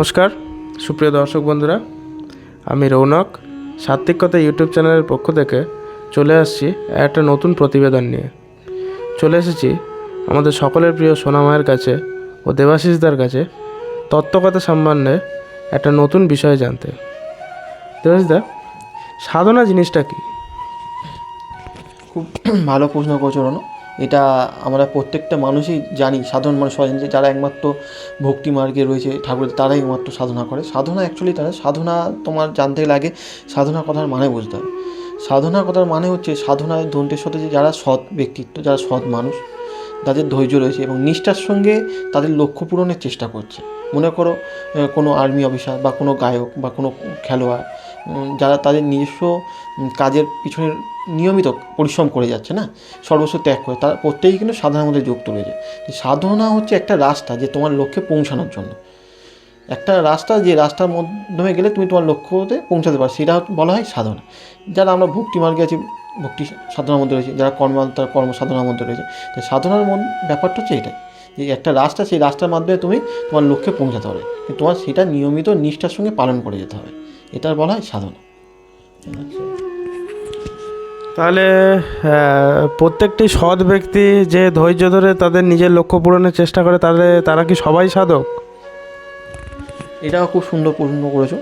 নমস্কার, সুপ্রিয় দর্শক বন্ধুরা, আমি রৌনক সাত্ত্বিকতা ইউটিউব চ্যানেলের পক্ষ থেকে চলে আসছি একটা নতুন প্রতিবেদন নিয়ে। চলে এসেছি আমাদের সকলের প্রিয় সোনামায়ের কাছে ও দেবাশিসদার কাছে তত্ত্বকথা সম্বন্ধে একটা নতুন বিষয় জানতে। দেবাশিসদা, সাধনা জিনিসটা কি? খুব ভালো প্রশ্ন করেছ রনো এটা আমরা প্রত্যেকটা মানুষই জানি, সাধারণ মানুষ সবাই জানে যারা একমাত্র ভক্তি মার্গে রয়েছে ঠাকুরের তারাই একমাত্র সাধনা করে। সাধনা অ্যাকচুয়ালি তারা, সাধনা তোমার জানতে লাগে সাধনা কথার মানে বুঝতে হবে সাধনা কথার মানে হচ্ছে সাধনায় দন্তের সাথে যে যারা সৎ ব্যক্তিত্ব, যারা সৎ মানুষ, তাদের ধৈর্য রয়েছে এবং নিষ্ঠার সঙ্গে তাদের লক্ষ্য পূরণের চেষ্টা করছে। মনে করো কোনো আর্মি অফিসার বা কোনো গায়ক বা কোনো খেলোয়াড় যারা তাদের নিজস্ব কাজের পিছনে নিয়মিত পরিশ্রম করে যাচ্ছে না? সর্বস্ব ত্যাগ করে। তারা প্রত্যেকেই কিন্তু সাধনার মধ্যে যুক্ত রয়েছে। সাধনা হচ্ছে একটা রাস্তা যে তোমার লক্ষ্যে পৌঁছানোর জন্য। একটা রাস্তা যে রাস্তার মাধ্যমে গেলে তুমি তোমার লক্ষ্যতে পৌঁছাতে পারো। সেটা বলা হয় সাধনা। যারা আমরা ভক্তি মার্গে আছি, ভক্তি সাধনার মধ্যে রয়েছে, যারা কর্ম, তারা কর্ম সাধনার মধ্যে রয়েছে, তো সাধনার ব্যাপারটা হচ্ছে এটাই, যে একটা রাস্তা, সেই রাস্তার মাধ্যমে তুমি তোমার লক্ষ্যে পৌঁছাতে কিন্তু তোমার সেটা নিয়মিত নিষ্ঠার সঙ্গে পালন করে যেতে হবে। এটা বলা হয় সাধনা। তাহলে প্রত্যেকটি সৎ ব্যক্তি যে ধৈর্য ধরে তাদের নিজের লক্ষ্য পূরণের চেষ্টা করে, তাহলে তারা কি সবাই সাধক? এটাও খুব সুন্দর প্রশ্ন করেছ।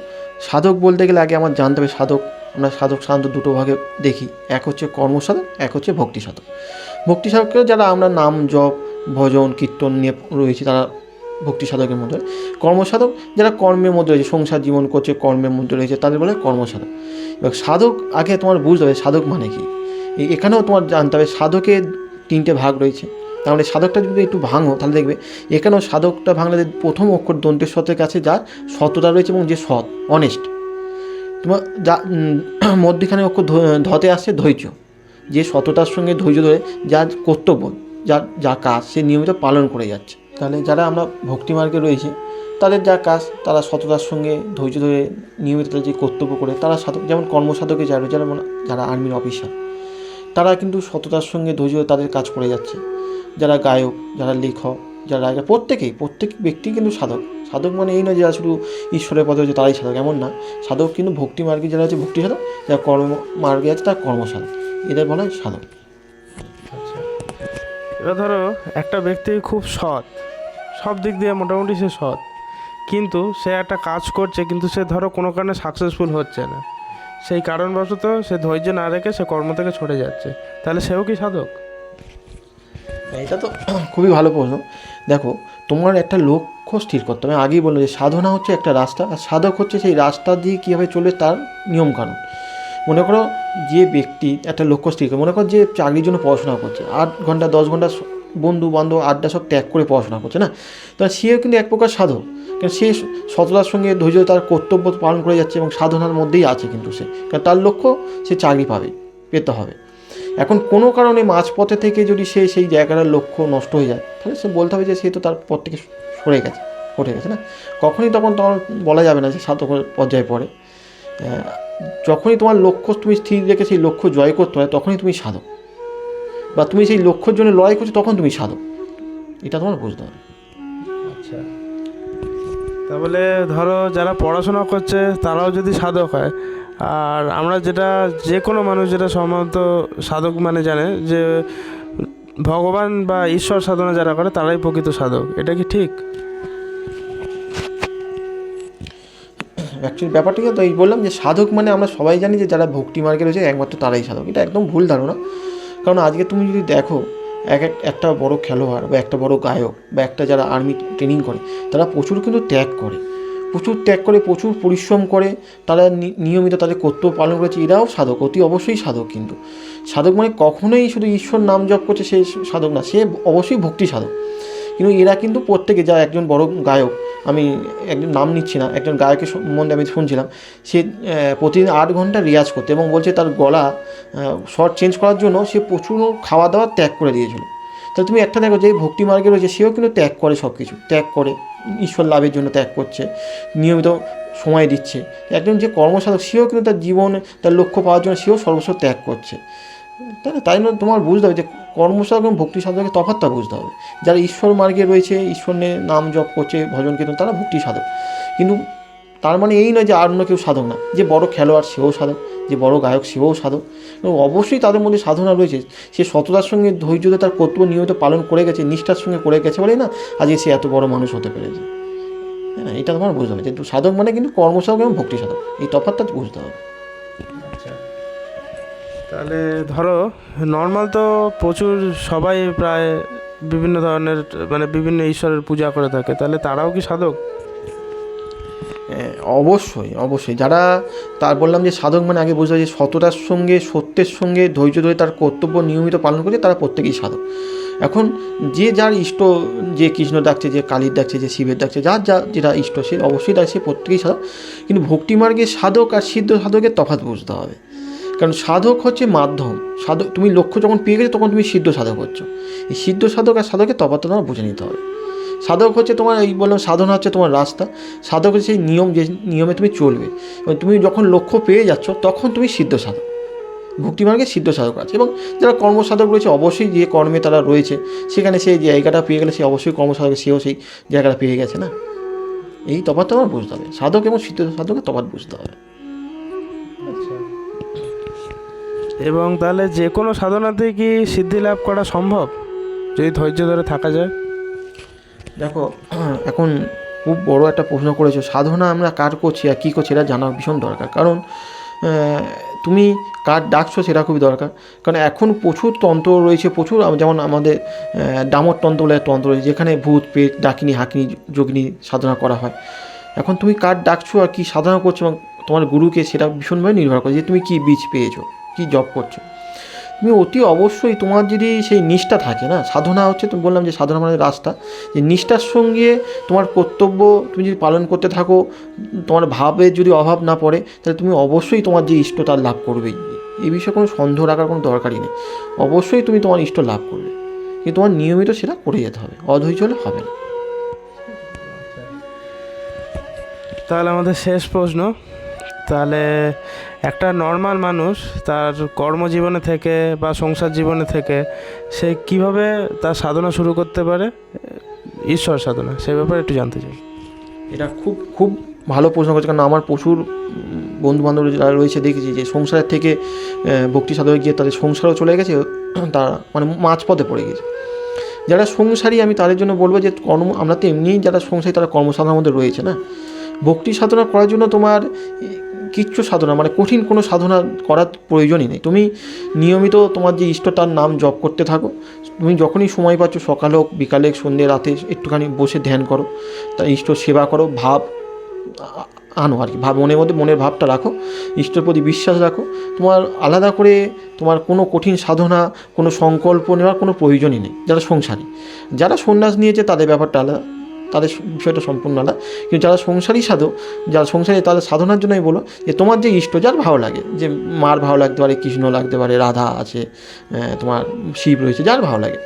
সাধক বলতে গেলে আগে আমার জানতে হবে সাধক, আমরা সাধক সাধারণত দুটো ভাগে দেখি। এক হচ্ছে কর্মসাধক, এক হচ্ছে ভক্তি সাধক ভক্তি সাধককে যারা আমরা নাম, জপ, ভজন, কীর্তন নিয়ে রয়েছি, তারা ভক্তি সাধকের মধ্যে কর্মসাধক যারা কর্মের মধ্যে রয়েছে, সংসার জীবন করছে, কর্মের মধ্যে রয়েছে, তাদের বলে কর্মসাধক। এবার সাধক, আগে তোমার বুঝতে হবে সাধক মানে কি? এখানেও তোমার জানতে হবে সাধকের তিনটে ভাগ রয়েছে। তাহলে সাধকটা যদি একটু ভাঙো, তাহলে দেখবে এখানেও সাধকটা ভাঙলে প্রথম অক্ষর দন্তের সতের কাছে যার সততা রয়েছে এবং যে সৎ অনেস্ট তোমার যা মধ্যখানে অক্ষর ধতে আসছে ধৈর্য। যে সততার সঙ্গে ধৈর্য ধরে যার কর্তব্য, যার যা কাজ, সে নিয়মিত পালন করে যাচ্ছে। তাহলে যারা আমরা ভক্তি মার্গে রয়েছি, তাদের যা কাজ, তারা সততার সঙ্গে ধৈর্য ধরে নিয়মিত তাদের যে কর্তব্য করে, তারা সাধক, যেমন কর্মসাধকে যারা যেমন যারা আর্মির অফিসার, তারা কিন্তু সততার সঙ্গে ধৈর্য ধরে তাদের কাজ করে যাচ্ছে। যারা গায়ক, যারা লেখক, যারা রাজা প্রত্যেকেই, প্রত্যেক ব্যক্তি কিন্তু সাধক। সাধক মানে এই নয় যারা শুধু ঈশ্বরের পদে হচ্ছে তারাই সাধক, এমন না। সাধক কিন্তু ভক্তি মার্গে যারা আছে ভক্তি সাধক, যারা কর্ম মার্গে আছে, তারা কর্মসাধক। এদের বলা হয় সাধক। এবার ধরো, একটা ব্যক্তি খুব সৎ সব দিক দিয়ে মোটামুটি সে সৎ। কিন্তু সে একটা কাজ করছে, কিন্তু সে ধরো কোনো কারণে সাকসেসফুল হচ্ছে না। সেই কারণবশত সে ধৈর্য না রেখে সে কর্ম থেকে ছড়ে যাচ্ছে। তাহলে সেও কি সাধক? এটা তো খুবই ভালো প্রশ্ন। দেখো, তোমার একটা লক্ষ্য স্থির করতে হবে। আগেই বলল যে সাধনা হচ্ছে একটা রাস্তা। আর সাধক হচ্ছে সেই রাস্তা দিয়ে কীভাবে চলে তার নিয়ম নিয়মকানুন। মনে করো যে ব্যক্তি একটা লক্ষ্য স্থির করে, মনে করো যে চাকরির জন্য পড়াশোনা করছে, আট ঘণ্টা, দশ ঘণ্টা বন্ধু বান্ধব আড্ডা সব ত্যাগ করে পড়াশোনা করছে না। তো সেও কিন্তু এক প্রকার সাধক। কারণ সে সততার সঙ্গে ধৈর্য, তার কর্তব্য পালন করে যাচ্ছে এবং সাধনার মধ্যেই আছে কিন্তু সে। কারণ তার লক্ষ্য, সে চাকরি পাবে, পেতে হবে। এখন কোনো কারণে মাঝপথে থেকে যদি সে সেই জায়গাটার লক্ষ্য নষ্ট হয়ে যায়, তাহলে সে বলতে হবে যে সে তো তার পথ থেকে সরে গেছে সরে গেছে না? কখনই তখন তখন বলা যাবে না যে সাধকের পর্যায়ে পড়ে। যখনই তোমার লক্ষ্য তুমি স্থির রেখে সেই লক্ষ্য জয় করতে হয় তখনই তুমি সাধক। বা তুমি সেই লক্ষ্যের জন্য লড়াই করছ তখন তুমি সাধক। এটা তোমার বুঝতে হবে। আচ্ছা। তাহলে ধরো যারা পড়াশোনা করছে তারাও যদি সাধক হয় আর আমরা যেটা যে কোনো মানুষ যেটা সম্ভবত সাধক মানে জানে যে ভগবান বা ঈশ্বর সাধনা যারা করে তারাই প্রকৃত সাধক। এটা কি ঠিক? অ্যাকচুয়ালি ব্যাপারটা তো এই বললাম যে সাধক মানে আমরা সবাই জানি যে যারা ভক্তি মার্গে রয়েছে একমাত্র তারাই সাধক। এটা একদম ভুল ধারণা। কারণ আজকে তুমি যদি দেখো, এক এক একটা বড় খেলোয়াড় বা একটা বড় গায়ক বা একটা যারা আর্মি ট্রেনিং করে, তারা প্রচুর কিন্তু ত্যাগ করে। প্রচুর ত্যাগ করে, প্রচুর পরিশ্রম করে, তারা নিয়মিত তাদের কর্তব্য পালন করেছে, এরাও সাধক, অতি অবশ্যই সাধক কিন্তু। সাধক মানে কখনোই শুধু ঈশ্বর নাম জপ করছে, সে সাধক না, সে অবশ্যই ভক্তি সাধক। কিন্তু এরা কিন্তু প্রত্যেকে যা একজন বড় গায়ক, আমি একজন নাম নিচ্ছি না, একজন গায়কের সম্বন্ধে আমি শুনছিলাম, সে প্রতিদিন আট ঘণ্টা রিয়াজ করতে এবং বলছে তার গলা শর্ট চেঞ্জ করার জন্য সে প্রচুর খাওয়া দাওয়া ত্যাগ করে দিয়েছিল। তাহলে তুমি একটা দেখো যে ভক্তি মার্গে রয়েছে, সেও কিন্তু ত্যাগ করে সব কিছু ত্যাগ করে, ঈশ্বর লাভের জন্য ত্যাগ করছে, নিয়মিত সময় দিচ্ছে। একজন যে কর্মসাধক, সেও কিন্তু তার জীবন, তার লক্ষ্য পাওয়ার জন্য সেও সর্বস্ব ত্যাগ করছে। তাই না তাই জন্য তোমার বুঝতে হবে যে কর্মসাধক এবং ভক্তি সাধকের তফাৎটা বুঝতে হবে। যারা ঈশ্বর মার্গে রয়েছে ঈশ্বর নিয়ে নাম জপ করছে, ভজন কীর্তন, তারা ভক্তি সাধক। কিন্তু তার মানে এই নয় যে আর অন্য কেউ সাধক না। যে বড় খেলোয়াড়, সেও সাধক। যে বড় গায়ক, সেও সাধক। এবং অবশ্যই তাদের মধ্যে সাধনা রয়েছে। সে সততার সঙ্গে ধৈর্য তার কর্তব্য নিয়মিত পালন করে গেছে, নিষ্ঠার সঙ্গে করে গেছে বলেই না আজকে সে এত বড় মানুষ হতে পেরেছে। হ্যাঁ এটা তোমার বুঝতে হবে যে সাধক মানে কিন্তু কর্মসাধক এবং ভক্তি সাধক। এই তফাৎটা বুঝতে হবে। তাহলে ধরো নর্মাল তো প্রচুর সবাই প্রায় বিভিন্ন ধরনের মানে বিভিন্ন ঈশ্বরের পূজা করে থাকে, তাহলে তারাও কি সাধক? অবশ্যই অবশ্যই। যারা তার বললাম যে সাধক মানে আগে হবে যে সততার সঙ্গে, সত্যের সঙ্গে ধৈর্য ধরে তার কর্তব্য নিয়মিত পালন করছে, তারা প্রত্যেকেই সাধক। এখন যে যার ইষ্ট, যে কৃষ্ণ ডাকছে, যে কালীর ডাকছে, যে শিবের ডাকছে, যার যা যেটা ইষ্ট, সে অবশ্যই সে প্রত্যেকেই সাধক। কিন্তু ভক্তিমার্গে সাধক আর সিদ্ধ সাধকের তফাৎ বুঝতে হবে। কারণ সাধক হচ্ছে মাধ্যম। সাধক, তুমি লক্ষ্য যখন পেয়ে গেছো তখন তুমি সিদ্ধ সাধক হচ্ছ। এই সিদ্ধ সাধক আর সাধকের তফাৎ তোমার বুঝে নিতে হবে। সাধক হচ্ছে তোমার, এই বললাম সাধনা হচ্ছে তোমার রাস্তা। সাধক হচ্ছে সেই নিয়ম যে নিয়মে তুমি চলবে। এবং তুমি যখন লক্ষ্য পেয়ে যাচ্ছ তখন তুমি সিদ্ধ সাধক। ভক্তিমার্গে সিদ্ধ সাধক আছে। এবং যারা কর্মসাধক রয়েছে অবশ্যই যে কর্মে তারা রয়েছে, সেখানে সেই জায়গাটা পেয়ে গেলে সে অবশ্যই কর্মসাধক, সেও সেই জায়গাটা পেয়ে গেছে না? এই তফাৎ তোমার বুঝতে হবে। সাধক এবং সিদ্ধ সাধকের তফাৎ বুঝতে হবে। এবং তাহলে যে কোনো সাধনাতে কি সিদ্ধি লাভ করা সম্ভব, যদি ধৈর্য ধরে থাকা যায়? দেখো, এখন খুব বড় একটা প্রশ্ন করেছ, সাধনা আমরা কার করছি আর কী করছি এটা জানা ভীষণ দরকার। কারণ তুমি কার ডাকছো সেটা খুবই দরকার। কারণ এখন প্রচুর তন্ত্র রয়েছে, প্রচুর যেমন আমাদের ডামর তন্ত্র বলে তন্ত্র রয়েছে, যেখানে ভূত, পেট, ডাকিনি, হাকিনি, যোগিনী সাধনা করা হয়। এখন তুমি কার ডাকছো আর কী সাধনা করছ এবং তোমার গুরুকে সেটা ভীষণভাবে নির্ভর করে যে তুমি কী বীজ পেয়েছ। কী জব করছ? তুমি অতি অবশ্যই তোমার যদি সেই নিষ্ঠা থাকে না, সাধনা হচ্ছে তুমি বললাম যে সাধনা মানে রাস্তা, যে নিষ্ঠার সঙ্গে তোমার কর্তব্য তুমি যদি পালন করতে থাকো, তোমার ভাবের যদি অভাব না পড়ে, তাহলে তুমি অবশ্যই তোমার যে ইষ্ট তার লাভ করবেই এই বিষয়ে কোনো সন্দেহ রাখার কোনো দরকারই নেই। অবশ্যই তুমি তোমার ইষ্ট লাভ করবে। কিন্তু তোমার নিয়মিত সেটা করে যেতে হবে, অধৈর্য হলে হবে না। তাহলে আমাদের শেষ প্রশ্ন। তাহলে একটা নর্মাল মানুষ তার কর্মজীবনে থেকে বা সংসার জীবনে থেকে সে কীভাবে তার সাধনা শুরু করতে পারে? ঈশ্বর সাধনা সেই ব্যাপারে একটু জানতে চাই। এটা খুব খুব ভালো প্রশ্ন করছে, কারণ আমার প্রচুর বন্ধু বান্ধব যারা রয়েছে দেখেছি যে সংসারের থেকে ভক্তি সাধকে গিয়ে তাদের সংসারও চলে গেছে, তারা মানে মাঝপথে পড়ে গেছে। যারা সংসারী, আমি তাদের জন্য বলব যে কর্ম, আমরা তো এমনিই যারা সংসারী, তারা কর্মসাধনার মধ্যে রয়েছে না? ভক্তি সাধনা করার জন্য তোমার কিচ্ছু সাধনা মানে কঠিন কোনো সাধনা করার প্রয়োজনই নেই। তুমি নিয়মিত তোমার যে ইষ্ট তার নাম জপ করতে থাকো। তুমি যখনই সময় পাচ্ছ সকাল হোক বিকালে হোক, সন্ধ্যে রাতে একটুখানি বসে ধ্যান করো। তার ইষ্ট সেবা করো ভাব আনো আর কি। ভাব মনের মধ্যে মনের ভাবটা রাখো। ইষ্টের প্রতি বিশ্বাস রাখো। তোমার আলাদা করে তোমার কোনো কঠিন সাধনা কোনো সংকল্প নেওয়ার কোনো প্রয়োজনই নেই। যারা সংসারী যারা সন্ন্যাস নিয়েছে তাদের ব্যাপারটা আলাদা। তাদের বিষয়টা সম্পূর্ণ আলাদা। কিন্তু যারা সংসারী সাধক যারা সংসারী, তাদের সাধনার জন্যই বলো যে তোমার যে ইষ্ট, যার ভালো লাগে, যে মার ভালো লাগতে পারে, কৃষ্ণ লাগতে পারে, রাধা আছে তোমার শিব রয়েছে, যার ভালো লাগে।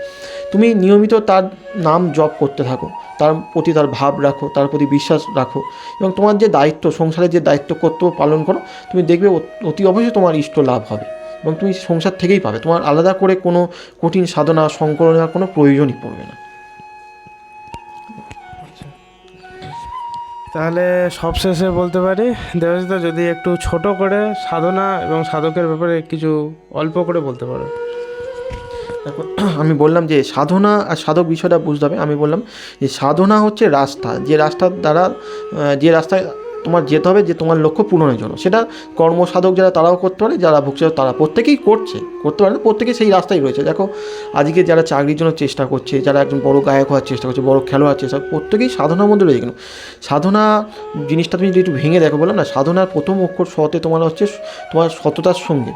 তুমি নিয়মিত তার নাম জপ করতে থাকো, তার প্রতি তার ভাব রাখো, তার প্রতি বিশ্বাস রাখো এবং তোমার যে দায়িত্ব, সংসারের যে দায়িত্ব, কর্তব্য পালন করো, তুমি দেখবে অতি অবশ্যই তোমার ইষ্ট লাভ হবে এবং তুমি সংসার থেকেই পাবে। তোমার আলাদা করে কোনো কঠিন সাধনা, সংকলন নেওয়ার কোনো প্রয়োজনই পড়বে না। তাহলে সবশেষে বলতে পারি দেবজিতা যদি একটু ছোট করে সাধনা এবং সাধকের ব্যাপারে কিছু অল্প করে বলতে পারো। দেখো, আমি বললাম যে সাধনা আর সাধক বিষয়টা বুঝতে হবে। আমি বললাম যে সাধনা হচ্ছে রাস্তা। যে রাস্তার দ্বারা যে রাস্তায় তোমার যেতে হবে যে তোমার লক্ষ্য পূরণের জন্য সেটা কর্মসাধক যারা তারাও করতে পারে, যারা ভুগছে তারা প্রত্যেকেই করছে, করতে পারে প্রত্যেকেই সেই রাস্তায় রয়েছে। দেখো, আজকে যারা চাকরির জন্য চেষ্টা করছে, যারা একজন বড় গায়ক হওয়ার চেষ্টা করছে, বড় খেলোয়াড় চেষ্টা প্রত্যেকেই সাধনার মধ্যে রয়েছে কিন্তু সাধনা জিনিসটা তুমি যদি একটু ভেঙে দেখো বললাম না, সাধনার প্রথম অক্ষর সতে তোমার হচ্ছে তোমার সততার সঙ্গে,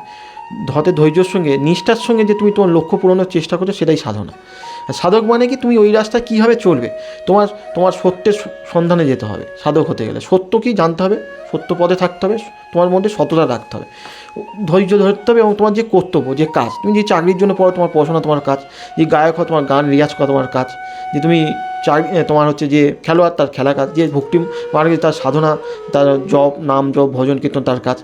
ধতে ধৈর্যের সঙ্গে, নিষ্ঠার সঙ্গে যে তুমি তোমার লক্ষ্য পূরণের চেষ্টা করছ, সেটাই সাধনা। সাধক মানে কি তুমি ওই রাস্তায় কীভাবে চলবে? তোমার তোমার সত্যের সন্ধানে যেতে হবে, সাধক হতে গেলে। সত্য কি জানতে হবে? সত্য পদে থাকতে হবে, তোমার মধ্যে সততা রাখতে হবে। ধৈর্য ধরতে হবে এবং তোমার যে কর্তব্য, যে কাজ, তুমি যে চাকরির জন্য পড়ো, তোমার পড়াশোনা তোমার কাজ, যে গায়ক হয় তোমার গান, রিয়াজ করা তোমার কাজ, যে তুমি তোমার হচ্ছে যে খেলোয়াড়, তার খেলা কাজ, যে ভক্তি মার্গে তার সাধনা, তার জপ, নাম জপ, ভজন, কীর্তন, তার কাজ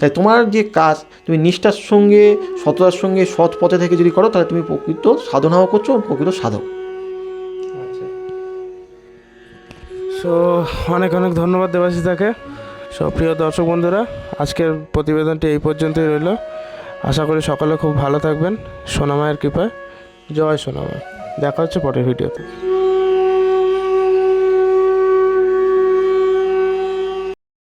তাই তোমার যে কাজ, তুমি নিষ্ঠার সঙ্গে, সততার সঙ্গে সৎ পথে থেকে যদি করো, তাহলে তুমি প্রকৃত সাধনাও করছ প্রকৃত সাধক। সো অনেক অনেক ধন্যবাদ দেবাশিতাকে সব প্রিয় দর্শক বন্ধুরা, আজকের প্রতিবেদনটি এই পর্যন্তই রইল। আশা করি সকলে খুব ভালো থাকবেন। সোনামায়ের কৃপায়। জয় সোনামা। দেখা হচ্ছে পরের ভিডিওতে।